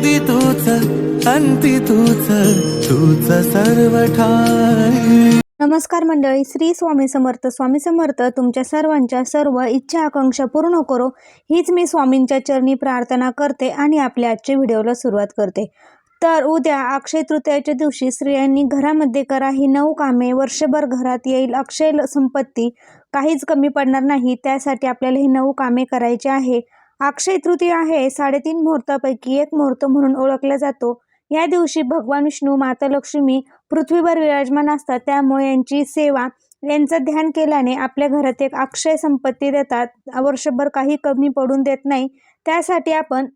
आधी तूच अंती तूच तूच सर्व ठाई नमस्कार मंडळी श्री स्वामी समर्थ. स्वामी समर्थ तुमच्या सर्वांच्या सर्व इच्छा आकांक्षा पूर्ण करो. हीच मी स्वामींच्या चरणी प्रार्थना करते आणि आपल्या आजच्या व्हिडिओला सुरुवात करते. तर उद्या अक्षय तृतीयाच्या दिवशी स्त्रियांनी घरामध्ये करा ही नऊ कामे. वर्षभर घरात येईल अक्षय संपत्ती. काहीच कमी पडणार नाही. त्यासाठी आपल्याला ही नऊ कामे करायची आहे. अक्षय तृतीया आहे साडेतीन मुहूर्तापैकी एक मुहूर्त म्हणून ओळखला जातो. या दिवशी भगवान विष्णू माता लक्ष्मी पृथ्वीवर विराजमान असतात. त्यामुळे यांची सेवा यांचं ध्यान केल्याने आपल्या घरात एक अक्षय संपत्ती देतात. वर्षभर काही कमी पडून देत नाही. त्यासाठी आपण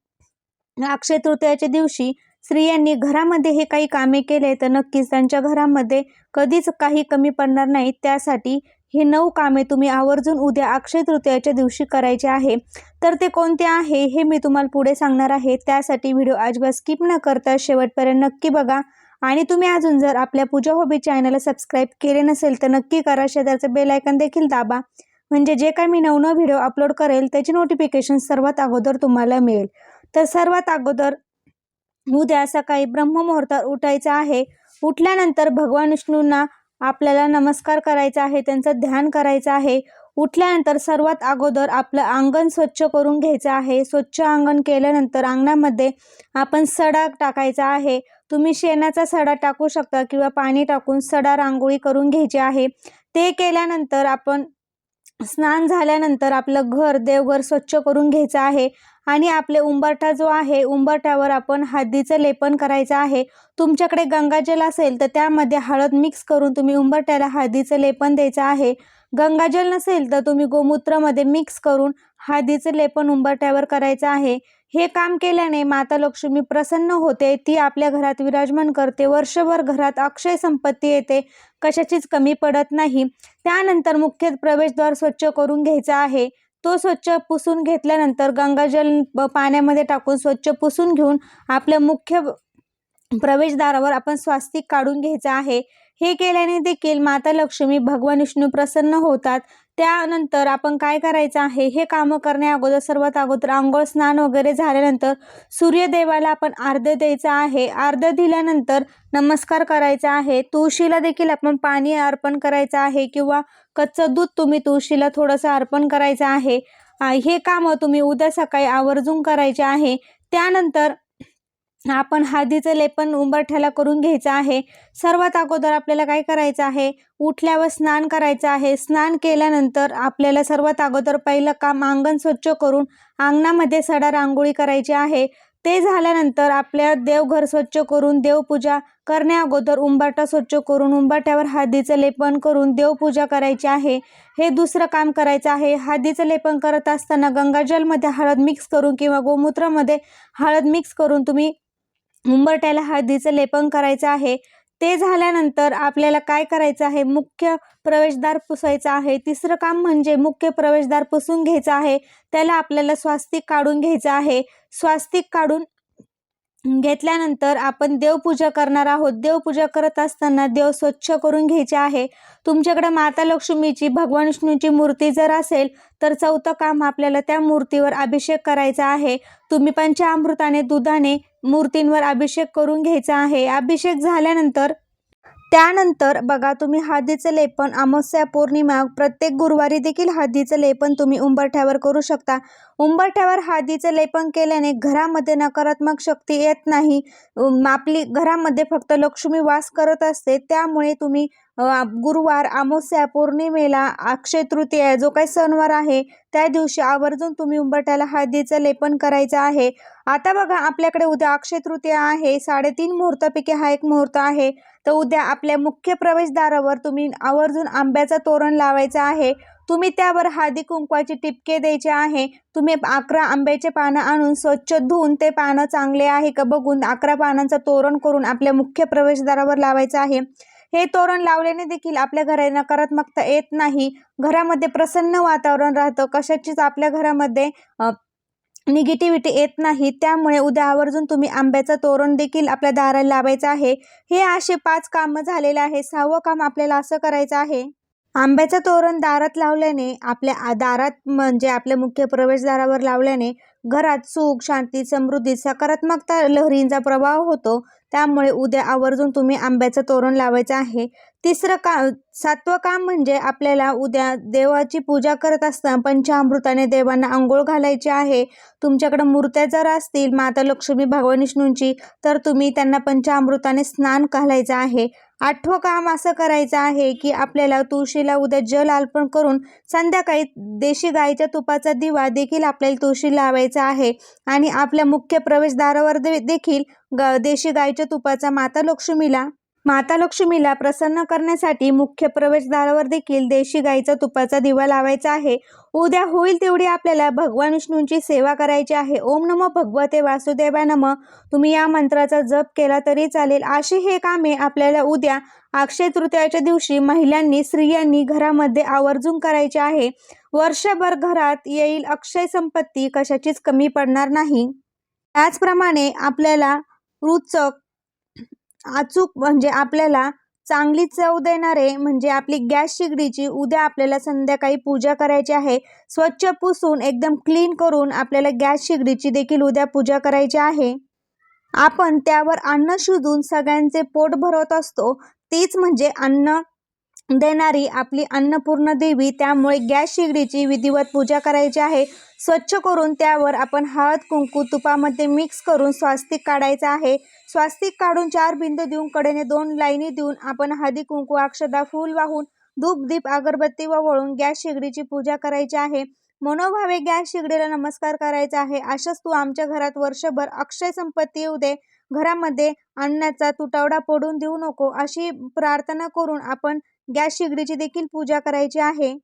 अक्षय तृतीयाच्या दिवशी स्त्रियांनी घरामध्ये हे काही कामे केले तर नक्कीच त्यांच्या घरामध्ये कधीच काही कमी पडणार नाही. त्यासाठी हे नऊ कामे तुम्ही आवर्जून उद्या अक्षय तृतीयाच्या दिवशी करायचे आहे. तर ते कोणते आहे हे मी तुम्हाला पुढे सांगणार आहे. त्यासाठी व्हिडिओ अजिबात स्किप न करता शेवटपर्यंत नक्की बघा. आणि तुम्ही अजून जर आपल्या पूजा हॉबी चॅनलला सबस्क्राईब केले नसेल तर नक्की करा. शेजारचं बेलायकन देखील दाबा. म्हणजे जे काही मी नवनव व्हिडिओ अपलोड करेल त्याची नोटिफिकेशन सर्वात अगोदर तुम्हाला मिळेल. तर सर्वात अगोदर उद्या सकाळी ब्रह्ममुहूर्तात उठायचं आहे. उठल्यानंतर भगवान विष्णूंना आपल्याला नमस्कार करायचा आहे त्यांचं ध्यान करायचं आहे. उठल्यानंतर सर्वात अगोदर आपलं अंगण स्वच्छ करून घ्यायचं आहे. स्वच्छ अंगण केल्यानंतर अंगणामध्ये आपण सडा टाकायचा आहे. तुम्ही शेणाचा सडा टाकू शकता किंवा पाणी टाकून सडा रांगोळी करून घ्यायची आहे. ते केल्यानंतर आपण स्नान झाल्यानंतर आपलं घर देवघर स्वच्छ करून घ्यायचं आहे. आणि आपले उंबरठा जो आहे उंबरठ्यावर आपण हळदीचं लेपन करायचं आहे. तुमच्याकडे गंगाजल असेल तर त्यामध्ये हळद मिक्स करून तुम्ही उंबरठ्याला हळदीचं लेपन द्यायचं आहे. गंगाजल नसेल तर तुम्ही गोमूत्रामध्ये मिक्स करून हळदीचं लेपन उंबरठ्यावर करायचं आहे. हे काम केल्याने माता लक्ष्मी प्रसन्न होते ती आपल्या घरात विराजमान करते वर्षभर घरात अक्षय संपत्ती येते कशाचीच कमी पडत नाही. त्यानंतर मुख्य प्रवेशद्वार स्वच्छ करून घ्यायचं आहे. तो स्वच्छ पुसून घेतल्यानंतर गंगाजल पाण्यामध्ये टाकून स्वच्छ पुसून घेऊन आपल्या मुख्य प्रवेशद्वारावर आपण स्वास्तिक काढून घ्यायचं आहे. हे केल्याने देखील माता लक्ष्मी भगवान विष्णू प्रसन्न होतात. त्यानंतर आपण काय करायचं आहे? हे कामं करण्या अगोदर सर्वात अगोदर आंघोळ स्नान वगैरे झाल्यानंतर सूर्यदेवाला आपण अर्ध द्यायचं आहे. अर्ध दिल्यानंतर नमस्कार करायचा आहे. तुळशीला देखील आपण पाणी अर्पण करायचं आहे किंवा कच्चं दूध तुम्ही तुळशीला थोडंसं अर्पण करायचं आहे. हे कामं तुम्ही उद्या सकाळी आवर्जून करायचे आहे. त्यानंतर आपण हळदीचं लेपन उंबरठ्याला करून घ्यायचं आहे. सर्वात अगोदर आपल्याला काय करायचं आहे? उठल्यावर स्नान करायचं आहे. स्नान केल्यानंतर आपल्याला सर्वात अगोदर पहिलं काम अंगण स्वच्छ करून अंगणामध्ये सडा रांगोळी करायची आहे. ते झाल्यानंतर आपल्या देवघर स्वच्छ करून देवपूजा करण्या अगोदर उंबाटा स्वच्छ करून उंबाट्यावर हळदीचं लेपन करून देवपूजा करायची आहे. हे दुसरं काम करायचं आहे. हळदीचं लेपन करत असताना गंगाजलमध्ये हळद मिक्स करून किंवा गोमूत्रामध्ये हळद मिक्स करून तुम्ही उंबरट्याला हळदीचं लेपन करायचं आहे. ते झाल्यानंतर आपल्याला काय करायचं आहे? मुख्य प्रवेशद्वार पुसायचं आहे. तिसरं काम म्हणजे मुख्य प्रवेशद्वार पुसून घ्यायचं आहे. त्याला आपल्याला स्वास्तिक काढून घ्यायचं आहे. स्वास्तिक काढून घेतल्यानंतर आपण देवपूजा करणार आहोत. देवपूजा करत असताना देव स्वच्छ करून घ्यायचे आहे. तुमच्याकडे माता लक्ष्मीची भगवान विष्णूची मूर्ती जर असेल तर चौथं काम आपल्याला त्या मूर्तीवर अभिषेक करायचा आहे. तुम्ही पंचामृताने दुधाने मूर्तींवर अभिषेक करून घ्यायचा आहे. अभिषेक झाल्यानंतर त्यानंतर बघा तुम्ही हळदीचं लेपन अमावस्या पौर्णिमा प्रत्येक गुरुवारी देखील हळदीचं लेपन तुम्ही उंबरठ्यावर करू शकता. उंबरठ्यावर हळदीचं लेपन केल्याने घरामध्ये नकारात्मक शक्ती येत नाही. आपली घरामध्ये फक्त लक्ष्मी वास करत असते. त्यामुळे तुम्ही गुरुवार अमावस्या पौर्णिमेला अक्षय तृतीया जो काही सणवार आहे त्या दिवशी आवर्जून तुम्ही उंबरठ्याला हळदीचं लेपन करायचं आहे. आता बघा आपल्याकडे उद्या अक्षय तृतीया आहे. साडेतीन मुहूर्तापैकी हा एक मुहूर्त आहे. तर उद्या आपल्या मुख्य प्रवेशद्वारावर तुम्ही आवर्जून आंब्याचं तोरण लावायचं आहे. तुम्ही त्यावर हळदी कुंकवाची टिपके द्यायचे आहे. तुम्ही अकरा आंब्याचे पानं आणून स्वच्छ धुवून ते पानं चांगले आहे का बघून अकरा पानांचं तोरण करून आपल्या मुख्य प्रवेशद्वारावर लावायचं आहे. हे तोरण लावल्याने देखील आपल्या घरात नकारात्मकता येत नाही. घरामध्ये प्रसन्न वातावरण राहतं. कशाचीच आपल्या घरामध्ये निगेटिव्हिटी येत नाही. त्यामुळे उद्या आवर्जून तुम्ही आंब्याचं तोरण देखील आपल्या दाराला लावायचं आहे. हे असे पाच कामं झालेले आहे सहावं काम आपल्याला असं करायचं आहे. आंब्याचं तोरण दारात लावल्याने आपल्या दारात म्हणजे आपल्या मुख्य प्रवेशद्वारावर लावल्याने घरात सुख शांती समृद्धी सकारात्मकता लहरींचा प्रभाव होतो. त्यामुळे उद्या आवर्जून तुम्ही आंब्याचं तोरण लावायचं आहे. तिसरं का सातवं काम म्हणजे आपल्याला उद्या देवाची पूजा करत असताना पंचामृताने देवांना आंघोळ घालायची आहे. तुमच्याकडे मूर्त्या जर असतील माता लक्ष्मी भगवान विष्णूंची तर तुम्ही त्यांना पंचामृताने स्नान घालायचं आहे. आठवं काम असं करायचं आहे की आपल्याला तुळशीला उद्या जल अर्पण करून संध्याकाळी देशी गाईच्या तुपाचा दिवा देखील आपल्याला तुळशी लावायचा आहे. आणि आपल्या मुख्य प्रवेशद्वारावर दे देखील ग देशी गाईच्या तुपाचा माता लक्ष्मीला माता लक्ष्मीला प्रसन्न करण्यासाठी मुख्य प्रवेशद्वारावर देखील देशी गाईचा तुपाचा दिवा लावायचा आहे. उद्या होईल तेवढी आपल्याला भगवान विष्णूंची सेवा करायची आहे. ओम नमो भगवते वासुदेवा नम. तुम्ही या मंत्राचा जप केला तरी चालेल. अशी हे कामे आपल्याला उद्या अक्षय तृतीयाच्या दिवशी महिलांनी स्त्रियांनी घरामध्ये आवर्जून करायचे आहे. वर्षभर घरात येईल अक्षय संपत्ती कशाचीच कमी पडणार नाही. त्याचप्रमाणे आपल्याला रुचक अचूक म्हणजे आपल्याला चांगली चव देणारे म्हणजे आपली गॅस शिगडीची उद्या आपल्याला संध्याकाळी पूजा करायची आहे. स्वच्छ पुसून एकदम क्लीन करून आपल्याला गॅस शिगडीची देखील उद्या पूजा करायची आहे. आपण त्यावर अन्न शिजून सगळ्यांचे पोट भरवत असतो. तीच म्हणजे अन्न देणारी आपली अन्नपूर्ण देवी. त्यामुळे गॅस शिगडीची विधिवत पूजा करायची आहे. स्वच्छ करून त्यावर आपण हळद कुंकू तुपामध्ये मिक्स करून स्वास्तिक काढायचं आहे. स्वास्तिक काढून चार बिंदू देऊन कडेने दोन लाईनी देऊन आपण हळदी कुंकू अक्षदा फूल वाहून धूप दीप अगरबत्ती वळून गॅस शेगडीची पूजा करायची आहे. मनोभावे गॅस शेगडीला नमस्कार करायचा आहे. अशाच तू आमच्या घरात वर्षभर अक्षय संपत्ती येऊ दे. घरामध्ये अन्नाचा तुटवडा पडून देऊ नको. अशी प्रार्थना करून आपण गॅस शेगडीची देखील पूजा करायची आहे.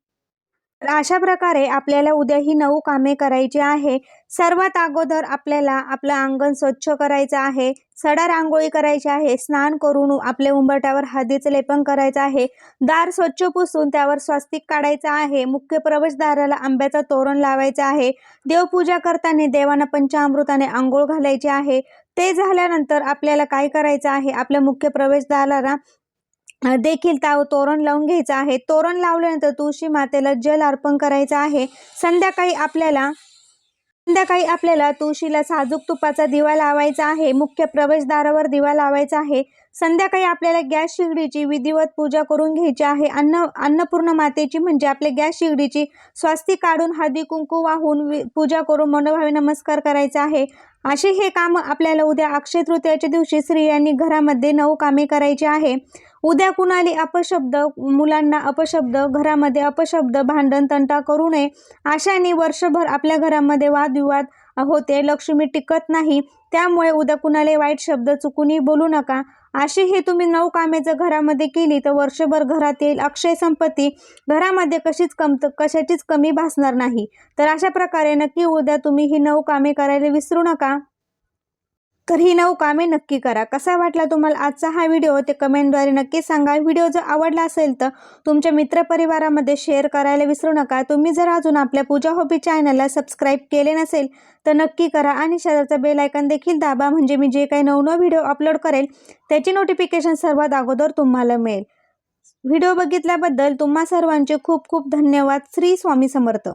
तर अशा प्रकारे आपल्याला उद्या ही नऊ कामे करायची आहे. सर्वात अगोदर आपल्याला आपलं अंगण स्वच्छ करायचं आहे. सडा रांगोळी करायची आहे. स्नान करून आपल्या उंबरट्यावर हळदीचं लेपन करायचं आहे. दार स्वच्छ पुसून त्यावर स्वास्तिक काढायचं आहे. मुख्य प्रवेशद्वाराला आंब्याचं तोरण लावायचं आहे. देवपूजा करताना देवांना पंचामृताने आंघोळ घालायची आहे. ते झाल्यानंतर आपल्याला काय करायचं आहे? आपल्या मुख्य प्रवेशद्वाराला देखील त्या तोरण लावून घ्यायचं आहे. तोरण लावल्यानंतर तुळशी मातेला जल अर्पण करायचं आहे. संध्याकाळी आपल्याला संध्याकाळी आपल्याला तुळशीला साजूक तुपाचा दिवा लावायचा आहे. मुख्य प्रवेशद्वारावर दिवा लावायचा आहे. संध्याकाळी आपल्याला गॅस शिगडीची विधिवत पूजा करून घ्यायची आहे. अन्न अन्नपूर्ण मातेची म्हणजे आपल्या गॅस शिगडीची स्वास्ती काढून हळदी कुंकू वाहून वि- पूजा करून मनोभावे नमस्कार करायचा आहे. असे हे काम आपल्याला उद्या अक्षय तृतीयाच्या दिवशी स्त्रियांनी घरामध्ये नऊ कामे करायची आहे. उद्या कुणाली अपशब्द मुलांना अपशब्द घरामध्ये अपशब्द भांडण तंटा करू नये अशाने वर्षभर आपल्या घरामध्ये वादविवाद होते लक्ष्मी टिकत नाही. त्यामुळे उद्या कुणाला वाईट शब्द चुकूनही बोलू नका. अशी हे तुम्ही नऊ कामे जर घरामध्ये केली तर वर्षभर घरात येईल अक्षय संपत्ती. घरामध्ये कशीच कमत कशाचीच कमी भासणार नाही. तर अशा प्रकारे नक्की उद्या तुम्ही ही नऊ कामे करायला विसरू नका. तर ही नऊ कामे नक्की करा. कसा वाटला तुम्हाला आजचा हा व्हिडिओ? ते कमेंटद्वारे नक्की सांगा. व्हिडिओ जर आवडला असेल तर तुमच्या मित्रपरिवारामध्ये शेअर करायला विसरू नका. तुम्ही जर अजून आपल्या पूजा हॉबी चॅनलला सबस्क्राईब केले नसेल तर नक्की करा आणि शेजारचा बेल आयकन देखील दाबा. म्हणजे मी जे काही नवनव व्हिडिओ अपलोड करेल त्याची नोटिफिकेशन सर्वात अगोदर तुम्हाला मिळेल. व्हिडिओ बघितल्याबद्दल तुम्हा सर्वांचे खूप खूप धन्यवाद. श्री स्वामी समर्थ.